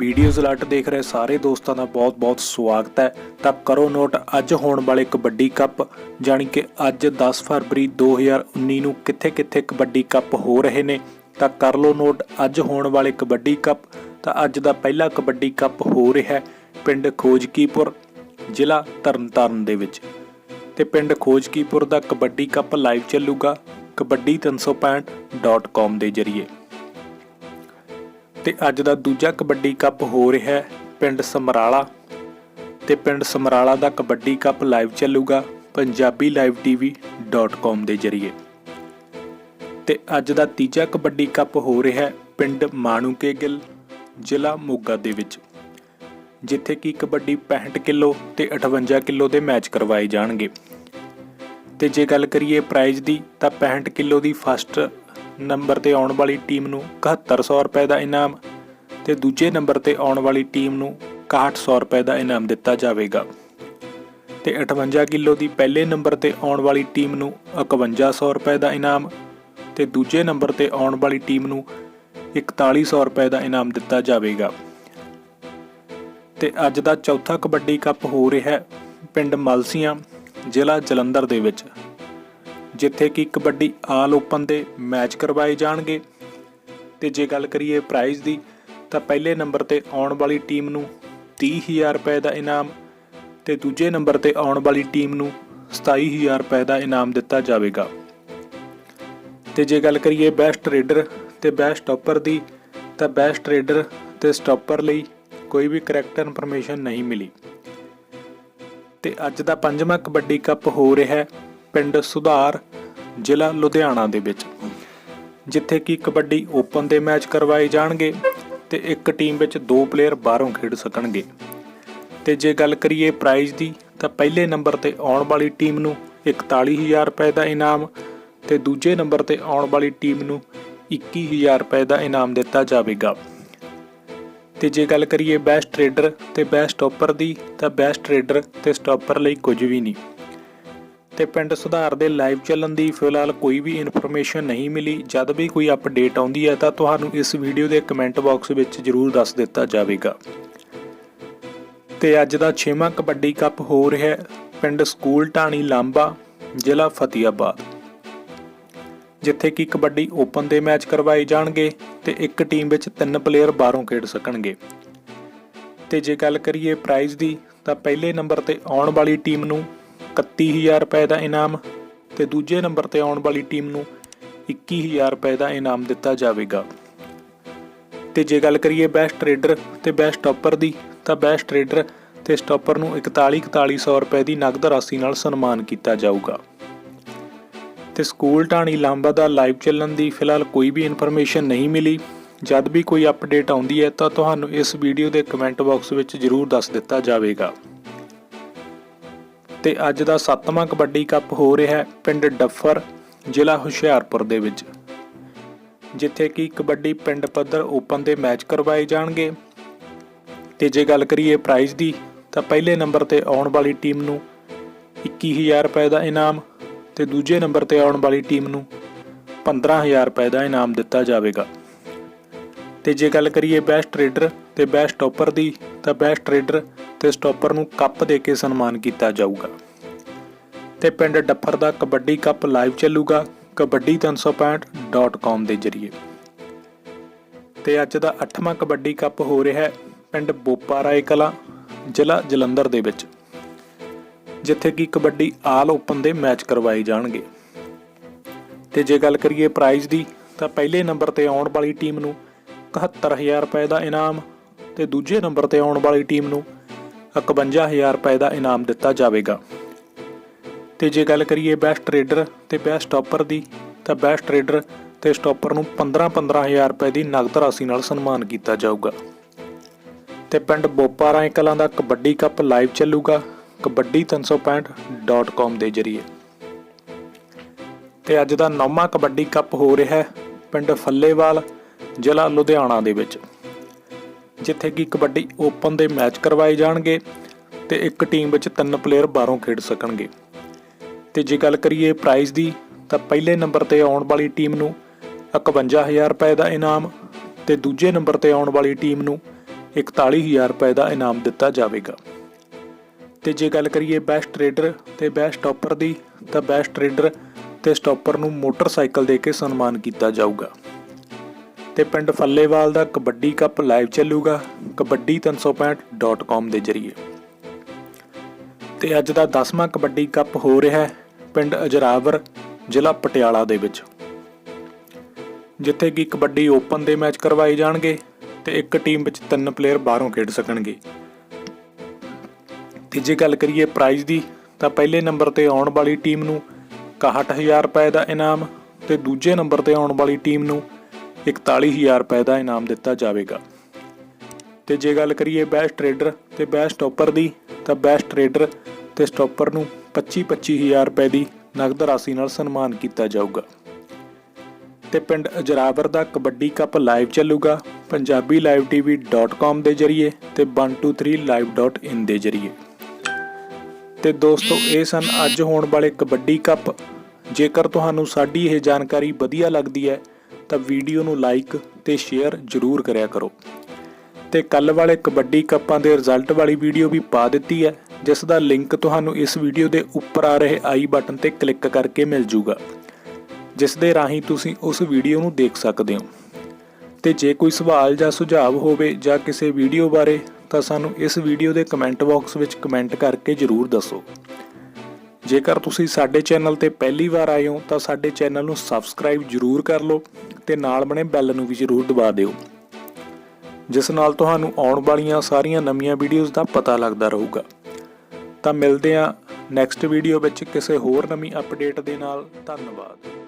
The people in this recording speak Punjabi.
ਵੀਡੀਓਜ਼ ਅਲਰਟ ਦੇਖ ਰਹੇ ਸਾਰੇ ਦੋਸਤਾਂ ਦਾ ਬਹੁਤ-ਬਹੁਤ ਸਵਾਗਤ ਹੈ। ਤਾਂ ਕਰੋ ਨੋਟ, ਅੱਜ ਹੋਣ ਵਾਲੇ ਕਬੱਡੀ ਕੱਪ, ਜਾਣੀ ਕਿ ਅੱਜ 10 ਫਰਵਰੀ 2019 ਨੂੰ ਕਿੱਥੇ-ਕਿੱਥੇ ਕਬੱਡੀ ਕੱਪ ਹੋ ਰਹੇ ਨੇ। ਤਾਂ ਕਰ ਲਓ ਨੋਟ, ਅੱਜ ਹੋਣ ਵਾਲੇ ਕਬੱਡੀ ਕੱਪ, ਤਾਂ ਅੱਜ ਦਾ ਪਹਿਲਾ ਕਬੱਡੀ ਕੱਪ ਹੋ ਰਿਹਾ ਹੈ ਪਿੰਡ ਖੋਜਕੀਪੁਰ, ਜ਼ਿਲ੍ਹਾ ਤਰਨਤਾਰਨ ਦੇ ਵਿੱਚ। ਤੇ ਪਿੰਡ ਖੋਜਕੀਪੁਰ ਦਾ ਕਬੱਡੀ ਕੱਪ ਲਾਈਵ ਚੱਲੂਗਾ, ਕਬੱਡੀ 365.com ਦੇ ਜ਼ਰੀਏ। ਤੇ ਅੱਜ ਦਾ ਦੂਜਾ ਕਬੱਡੀ ਕੱਪ ਹੋ ਰਿਹਾ ਹੈ ਪਿੰਡ ਸਮਰਾਲਾ। ਤੇ ਪਿੰਡ ਸਮਰਾਲਾ ਦਾ ਕਬੱਡੀ ਕੱਪ ਲਾਈਵ ਚੱਲੂਗਾ ਪੰਜਾਬੀ ਲਾਈਵ ਟੀਵੀ.com ਦੇ ਜ਼ਰੀਏ। ਤੇ ਅੱਜ ਦਾ ਤੀਜਾ ਕਬੱਡੀ ਕੱਪ ਹੋ ਰਿਹਾ ਹੈ ਪਿੰਡ ਮਾਣੂਕੇ ਗਿੱਲ, ਜ਼ਿਲ੍ਹਾ ਮੋਗਾ ਦੇ ਵਿੱਚ। ਜਿੱਥੇ ਕਿ ਕਬੱਡੀ 65 ਕਿਲੋ ਤੇ 58 ਕਿਲੋ ਦੇ ਮੈਚ ਕਰਵਾਏ ਜਾਣਗੇ। ਤੇ ਜੇ ਗੱਲ ਕਰੀਏ ਪ੍ਰਾਈਜ਼ ਦੀ ਤਾਂ 65 ਕਿਲੋ ਦੀ ਫਸਟ ਨੰਬਰ ਤੇ ਆਉਣ ਵਾਲੀ ਟੀਮ ਨੂੰ 7100 ਰੁਪਏ ਦਾ ਇਨਾਮ ਤੇ ਦੂਜੇ ਨੰਬਰ ਤੇ ਆਉਣ ਵਾਲੀ ਟੀਮ ਨੂੰ 6100 ਰੁਪਏ ਦਾ ਇਨਾਮ ਦਿੱਤਾ ਜਾਵੇਗਾ। ਤੇ 58 ਕਿਲੋ ਦੀ ਪਹਿਲੇ ਨੰਬਰ ਤੇ ਆਉਣ ਵਾਲੀ ਟੀਮ ਨੂੰ 5100 ਰੁਪਏ ਦਾ ਇਨਾਮ ਤੇ ਦੂਜੇ ਨੰਬਰ ਤੇ ਆਉਣ ਵਾਲੀ ਟੀਮ ਨੂੰ 4100 ਰੁਪਏ ਦਾ ਇਨਾਮ ਦਿੱਤਾ ਜਾਵੇਗਾ। ਤੇ ਅੱਜ ਦਾ ਚੌਥਾ ਕਬੱਡੀ ਕੱਪ ਹੋ ਰਿਹਾ ਹੈ ਪਿੰਡ ਮਲਸੀਆਂ, ਜ਼ਿਲ੍ਹਾ ਜਲੰਧਰ ਦੇ ਵਿੱਚ। ਜਿੱਥੇ ਕਿ ਕਬੱਡੀ ਆਲ ਓਪਨ ਦੇ ਮੈਚ ਕਰਵਾਏ ਜਾਣਗੇ। ਤੇ ਜੇ ਗੱਲ ਕਰੀਏ ਪ੍ਰਾਈਜ਼ ਦੀ, ਤਾਂ ਪਹਿਲੇ ਨੰਬਰ ਤੇ ਆਉਣ ਵਾਲੀ ਟੀਮ ਨੂੰ 30000 ਰੁਪਏ ਦਾ ਇਨਾਮ ਤੇ ਦੂਜੇ ਨੰਬਰ ਤੇ ਆਉਣ ਵਾਲੀ ਟੀਮ ਨੂੰ 27000 ਰੁਪਏ ਦਾ ਇਨਾਮ ਦਿੱਤਾ ਜਾਵੇਗਾ। ਤੇ ਜੇ ਗੱਲ ਕਰੀਏ ਬੈਸਟ ਰੇਡਰ ਤੇ ਬੈਸਟ ਸਟਾਪਰ ਦੀ, ਤਾਂ ਬੈਸਟ ਰੇਡਰ ਤੇ ਸਟਾਪਰ ਲਈ ਕੋਈ ਵੀ ਕਰੈਕਟ ਇਨਫੋਰਮੇਸ਼ਨ ਨਹੀਂ ਮਿਲੀ। ਤੇ ਅੱਜ ਦਾ ਪੰਜਵਾਂ ਕਬੱਡੀ ਕੱਪ ਹੋ ਰਿਹਾ ਹੈ ਪਿੰਡ ਸੁਧਾਰ ਜ਼ਿਲ੍ਹਾ ਲੁਧਿਆਣਾ ਦੇ ਵਿੱਚ, ਜਿੱਥੇ ਕਿ ਕਬੱਡੀ ਓਪਨ ਦੇ ਮੈਚ ਕਰਵਾਏ ਜਾਣਗੇ ਤੇ ਇੱਕ ਟੀਮ ਵਿੱਚ ਦੋ ਪਲੇਅਰ ਬਾਹਰੋਂ ਖੇਡ ਸਕਣਗੇ। ਤੇ ਜੇ ਗੱਲ ਕਰੀਏ ਪ੍ਰਾਈਜ਼ ਦੀ, ਤਾਂ ਪਹਿਲੇ ਨੰਬਰ ਤੇ ਆਉਣ ਵਾਲੀ ਟੀਮ ਨੂੰ 41000 ਰੁਪਏ ਦਾ ਇਨਾਮ ਤੇ ਦੂਜੇ ਨੰਬਰ ਤੇ ਆਉਣ ਵਾਲੀ ਟੀਮ ਨੂੰ 21000 ਰੁਪਏ ਦਾ ਇਨਾਮ ਦਿੱਤਾ ਜਾਵੇਗਾ। ਤੇ ਜੇ ਗੱਲ ਕਰੀਏ ਬੈਸਟ ਟ੍ਰੇਡਰ ਤੇ ਬੈਸਟ ਸਟਾਪਰ ਦੀ, ਤਾਂ ਬੈਸਟ ਟ੍ਰੇਡਰ ਤੇ ਸਟਾਪਰ ਲਈ ਕੁਝ ਵੀ ਨਹੀਂ। ਤੇ ਪਿੰਡ ਸੁਧਾਰ ਦੇ ਲਾਈਵ ਚੱਲਣ ਦੀ ਫਿਲਹਾਲ ਕੋਈ ਵੀ ਇਨਫੋਰਮੇਸ਼ਨ ਨਹੀਂ ਮਿਲੀ। ਜਦ ਵੀ ਕੋਈ ਅਪਡੇਟ ਆਉਂਦੀ ਹੈ ਤਾਂ ਤੁਹਾਨੂੰ ਇਸ ਵੀਡੀਓ ਦੇ ਕਮੈਂਟ ਬਾਕਸ ਵਿੱਚ ਜਰੂਰ ਦੱਸ ਦਿੱਤਾ ਜਾਵੇਗਾ। ਤੇ ਅੱਜ ਦਾ 6ਵਾਂ ਕਬੱਡੀ ਕੱਪ ਹੋ ਰਿਹਾ ਹੈ। ਪਿੰਡ ਸਕੂਲ ਢਾਣੀ ਲਾਂਬਾ, ਜ਼ਿਲ੍ਹਾ ਫਤਿਆਬਾਦ ਜਿੱਥੇ ਕਿ ਕਬੱਡੀ ਓਪਨ ਦੇ ਮੈਚ ਕਰਵਾਏ ਜਾਣਗੇ ਤੇ ਇੱਕ ਟੀਮ ਵਿੱਚ ਤਿੰਨ ਪਲੇਅਰ ਬਾਹਰੋਂ ਖੇਡ ਸਕਣਗੇ। ਤੇ ਜੇ ਗੱਲ ਕਰੀਏ ਪ੍ਰਾਈਜ਼ ਦੀ, ਤਾਂ ਪਹਿਲੇ ਨੰਬਰ ਤੇ ਆਉਣ ਵਾਲੀ ਟੀਮ ਨੂੰ 31000 ਰੁਪਏ ਦਾ ਇਨਾਮ ਤੇ ਦੂਜੇ ਨੰਬਰ ਤੇ ਆਉਣ ਵਾਲੀ ਟੀਮ ਨੂੰ 21000 ਰੁਪਏ ਦਾ ਇਨਾਮ ਦਿੱਤਾ ਜਾਵੇਗਾ। ਤੇ ਜੇ ਗੱਲ ਕਰੀਏ ਬੈਸਟ ਟ੍ਰੇਡਰ ਤੇ ਬੈਸਟ ਸਟਾਪਰ ਦੀ, ਤਾਂ ਬੈਸਟ ਟ੍ਰੇਡਰ ਤੇ ਸਟਾਪਰ ਨੂੰ 41 4100 ਰੁਪਏ ਦੀ ਨਗਦ ਰਾਸ਼ੀ ਨਾਲ ਸਨਮਾਨ ਕੀਤਾ ਜਾਊਗਾ। ਤੇ ਸਕੂਲ ਢਾਣੀ ਲਾਂਬਾ ਦਾ ਲਾਈਵ ਚੱਲਣ ਦੀ ਫਿਲਹਾਲ ਕੋਈ ਵੀ ਇਨਫੋਰਮੇਸ਼ਨ ਨਹੀਂ ਮਿਲੀ। ਜਦ ਵੀ ਕੋਈ ਅਪਡੇਟ ਆਉਂਦੀ ਹੈ ਤਾਂ ਤੁਹਾਨੂੰ ਇਸ ਵੀਡੀਓ ਦੇ ਕਮੈਂਟ ਬਾਕਸ ਵਿੱਚ ਜਰੂਰ ਦੱਸ ਦਿੱਤਾ ਜਾਵੇਗਾ। ਤੇ ਅੱਜ ਦਾ 7ਵਾਂ ਕਬੱਡੀ ਕੱਪ ਹੋ ਰਿਹਾ ਹੈ ਪਿੰਡ ਡੱਫਰ, ਜ਼ਿਲ੍ਹਾ ਹੁਸ਼ਿਆਰਪੁਰ ਦੇ ਵਿੱਚ। ਜਿੱਥੇ ਕਿ ਕਬੱਡੀ ਪਿੰਡ ਪੱਧਰ ਓਪਨ ਦੇ ਮੈਚ ਕਰਵਾਏ ਜਾਣਗੇ। ਤੇ ਜੇ ਗੱਲ ਕਰੀਏ ਪ੍ਰਾਈਜ਼ ਦੀ, ਤਾਂ ਪਹਿਲੇ ਨੰਬਰ ਤੇ ਆਉਣ ਵਾਲੀ ਟੀਮ ਨੂੰ 21000 ਰੁਪਏ ਦਾ ਇਨਾਮ ਤੇ ਦੂਜੇ ਨੰਬਰ ਤੇ ਆਉਣ ਵਾਲੀ ਟੀਮ ਨੂੰ 15000 ਰੁਪਏ ਦਾ ਇਨਾਮ ਦਿੱਤਾ ਜਾਵੇਗਾ। ਤੇ ਜੇ ਗੱਲ ਕਰੀਏ ਬੈਸਟ ਟ੍ਰੇਡਰ ਤੇ ਬੈਸਟ ਸਟਾਪਰ ਦੀ, ਤਾਂ ਬੈਸਟ ਟ੍ਰੇਡਰ ਤੇ ਸਟਾਪਰ ਨੂੰ ਕੱਪ ਦੇ ਕੇ ਸਨਮਾਨ ਕੀਤਾ ਜਾਊਗਾ। ਤੇ ਪਿੰਡ ਡੱਫਰ ਦਾ ਕਬੱਡੀ ਕੱਪ ਲਾਈਵ ਚੱਲੂਗਾ ਕਬੱਡੀ 365.com ਦੇ ਜ਼ਰੀਏ। ਤੇ ਅੱਜ ਦਾ 8ਵਾਂ ਕਬੱਡੀ ਕੱਪ ਹੋ ਰਿਹਾ ਹੈ ਪਿੰਡ ਬੋਪਾ ਰਾਏ ਕਲਾ, ਜ਼ਿਲ੍ਹਾ ਜਲੰਧਰ ਦੇ ਵਿੱਚ, ਜਿੱਥੇ ਕਿ ਕਬੱਡੀ ਆਲ ਓਪਨ ਦੇ ਮੈਚ ਕਰਵਾਏ ਜਾਣਗੇ। ਤੇ ਜੇ ਗੱਲ ਕਰੀਏ ਪ੍ਰਾਈਜ਼ ਦੀ, ਤਾਂ ਪਹਿਲੇ ਨੰਬਰ ਤੇ ਆਉਣ ਵਾਲੀ ਟੀਮ ਨੂੰ 71000 ਰੁਪਏ ਦਾ ਇਨਾਮ ਤੇ ਦੂਜੇ ਨੰਬਰ ਤੇ ਆਉਣ ਵਾਲੀ ਟੀਮ ਨੂੰ 51000 ਰੁਪਏ ਦਾ ਇਨਾਮ ਦਿੱਤਾ ਜਾਵੇਗਾ। ਤੇ ਜੇ ਗੱਲ ਕਰੀਏ ਬੈਸਟ ਟ੍ਰੇਡਰ ਤੇ ਬੈਸਟ ਸਟਾਪਰ ਦੀ, ਤਾਂ ਬੈਸਟ ਟ੍ਰੇਡਰ ਤੇ ਸਟਾਪਰ ਨੂੰ 15-15000 ਰੁਪਏ ਦੀ ਨਗਦ ਰਾਸ਼ੀ ਨਾਲ ਸਨਮਾਨ ਕੀਤਾ ਜਾਊਗਾ। ਤੇ ਪਿੰਡ ਬੋਪਾ ਰਾਏ ਕਲਾਂ ਦਾ ਕਬੱਡੀ ਕੱਪ ਲਾਈਵ ਚੱਲੂਗਾ, ਕਬੱਡੀ 365.com ਦੇ ਜ਼ਰੀਏ। ਤੇ ਅੱਜ ਦਾ ਨੌਵਾਂ ਕਬੱਡੀ ਕੱਪ ਹੋ ਰਿਹਾ ਹੈ ਪਿੰਡ ਫੱਲੇਵਾਲ, ਜ਼ਿਲ੍ਹਾ ਲੁਧਿਆਣਾ ਦੇ ਵਿੱਚ। ਜਿੱਥੇ ਕਿ ਕਬੱਡੀ ਓਪਨ ਦੇ ਮੈਚ ਕਰਵਾਏ ਜਾਣਗੇ ਤੇ ਇੱਕ ਟੀਮ ਵਿੱਚ ਤਿੰਨ ਪਲੇਅਰ ਬਾਹਰੋਂ ਖੇਡ ਸਕਣਗੇ। ਤੇ ਜੇ ਗੱਲ ਕਰੀਏ ਪ੍ਰਾਈਜ਼ ਦੀ, ਤਾਂ ਪਹਿਲੇ ਨੰਬਰ ਤੇ ਆਉਣ ਵਾਲੀ ਟੀਮ ਨੂੰ 51000 ਰੁਪਏ ਦਾ ਇਨਾਮ ਤੇ ਦੂਜੇ ਨੰਬਰ ਤੇ ਆਉਣ ਵਾਲੀ ਟੀਮ ਨੂੰ 41000 ਰੁਪਏ ਦਾ ਇਨਾਮ ਦਿੱਤਾ ਜਾਵੇਗਾ। ਤੇ ਜੇ ਗੱਲ ਕਰੀਏ ਬੈਸਟ ਟ੍ਰੇਡਰ ਤੇ ਬੈਸਟ ਸਟਾਪਰ ਦੀ, ਤਾਂ ਬੈਸਟ ਟ੍ਰੇਡਰ ਤੇ ਸਟਾਪਰ ਨੂੰ ਮੋਟਰਸਾਈਕਲ ਦੇ ਕੇ ਸਨਮਾਨ ਕੀਤਾ ਜਾਊਗਾ। ਤੇ ਪਿੰਡ ਫੱਲੇਵਾਲ ਦਾ ਕਬੱਡੀ ਕੱਪ ਲਾਈਵ ਚੱਲੂਗਾ kabaddi365.com ਦੇ ਜ਼ਰੀਏ। ਤੇ ਅੱਜ ਦਾ 10ਵਾਂ ਕਬੱਡੀ ਕੱਪ ਹੋ ਰਿਹਾ ਹੈ ਪਿੰਡ ਅਜਰਾਵਰ, ਜ਼ਿਲ੍ਹਾ ਪਟਿਆਲਾ ਦੇ ਵਿੱਚ। ਜਿੱਥੇ ਕਿ ਕਬੱਡੀ ਓਪਨ ਦੇ ਮੈਚ ਕਰਵਾਏ ਜਾਣਗੇ ਤੇ ਇੱਕ ਟੀਮ ਵਿੱਚ ਤਿੰਨ ਪਲੇਅਰ ਬਾਹਰੋਂ ਖੇਡ ਸਕਣਗੇ। ਤੇ ਜੇ ਗੱਲ ਕਰੀਏ ਪ੍ਰਾਈਜ਼ ਦੀ, ਤਾਂ ਪਹਿਲੇ ਨੰਬਰ ਤੇ ਆਉਣ ਵਾਲੀ ਟੀਮ ਨੂੰ 61000 ਰੁਪਏ ਦਾ ਇਨਾਮ ਤੇ ਦੂਜੇ ਨੰਬਰ ਤੇ ਆਉਣ ਵਾਲੀ ਟੀਮ ਨੂੰ 41000 ਰੁਪਏ ਦਾ ਇਨਾਮ ਦਿੱਤਾ ਜਾਵੇਗਾ। ਤੇ ਜੇ ਗੱਲ ਕਰੀਏ ਬੈਸਟ ਟ੍ਰੇਡਰ ਤੇ ਬੈਸਟ ਸਟਾਪਰ ਦੀ, ਤਾਂ ਬੈਸਟ ਟ੍ਰੇਡਰ ਤੇ ਸਟਾਪਰ ਨੂੰ 25-25000 ਰੁਪਏ ਦੀ ਨਗਦ ਰਾਸ਼ੀ ਨਾਲ ਸਨਮਾਨ ਕੀਤਾ ਜਾਊਗਾ। ਤੇ ਪਿੰਡ ਅਜਰਾਵਰ ਦਾ ਕਬੱਡੀ ਕੱਪ ਲਾਈਵ ਚੱਲੂਗਾ ਪੰਜਾਬੀ punjabilivetv.com ਦੇ ਜ਼ਰੀਏ ਤੇ 123live.in ਦੇ ਜ਼ਰੀਏ। ਤੇ ਦੋਸਤੋ, ਇਹ ਸਨ ਅੱਜ ਹੋਣ ਵਾਲੇ ਕਬੱਡੀ ਕੱਪ। ਜੇਕਰ ਤੁਹਾਨੂੰ ਸਾਡੀ ਇਹ ਜਾਣਕਾਰੀ ਵਧੀਆ ਲੱਗਦੀ ਹੈ ਤਾਂ ਵੀਡੀਓ ਨੂੰ ਲਾਈਕ ਤੇ ਸ਼ੇਅਰ ਜ਼ਰੂਰ ਕਰਿਆ ਕਰੋ। ਤੇ ਕੱਲ ਵਾਲੇ ਕਬੱਡੀ ਕੱਪਾਂ ਦੇ ਰਿਜ਼ਲਟ ਵਾਲੀ ਵੀਡੀਓ ਵੀ ਪਾ ਦਿੱਤੀ ਹੈ, ਜਿਸ ਦਾ ਲਿੰਕ ਤੁਹਾਨੂੰ ਇਸ ਵੀਡੀਓ ਦੇ ਉੱਪਰ ਆ ਰਹੇ ਆਈ ਬਟਨ ਤੇ ਕਲਿੱਕ ਕਰਕੇ ਮਿਲ ਜੂਗਾ, ਜਿਸ ਦੇ ਰਾਹੀਂ ਤੁਸੀਂ ਉਸ ਵੀਡੀਓ ਨੂੰ ਦੇਖ ਸਕਦੇ ਹੋ। ਤੇ ਜੇ ਕੋਈ ਸਵਾਲ ਜਾਂ ਸੁਝਾਅ ਹੋਵੇ ਜਾਂ ਕਿਸੇ ਵੀਡੀਓ ਬਾਰੇ, ਤਾਂ ਸਾਨੂੰ ਇਸ ਵੀਡੀਓ ਦੇ ਕਮੈਂਟ ਬਾਕਸ ਵਿੱਚ ਕਮੈਂਟ ਕਰਕੇ ਜਰੂਰ ਦੱਸੋ। ਜੇਕਰ ਤੁਸੀਂ ਸਾਡੇ ਚੈਨਲ ਤੇ ਪਹਿਲੀ ਵਾਰ ਆਏ ਹੋ, ਤਾਂ ਸਾਡੇ ਚੈਨਲ ਨੂੰ ਸਬਸਕ੍ਰਾਈਬ ਜਰੂਰ ਕਰ ਲਓ ਤੇ ਨਾਲ ਬਣੇ ਬੈਲ ਨੂੰ ਵੀ ਜਰੂਰ ਦਬਾ ਦਿਓ। ਜਿਸ ਨਾਲ ਤੁਹਾਨੂੰ ਆਉਣ ਵਾਲੀਆਂ ਸਾਰੀਆਂ ਨਵੀਆਂ ਵੀਡੀਓਜ਼ ਦਾ ਪਤਾ ਲੱਗਦਾ ਰਹੂਗਾ। ਤਾਂ ਮਿਲਦੇ ਹਾਂ ਨੈਕਸਟ ਵੀਡੀਓ ਵਿੱਚ ਕਿਸੇ ਹੋਰ ਨਵੀਂ ਅਪਡੇਟ ਦੇ ਨਾਲ। ਧੰਨਵਾਦ।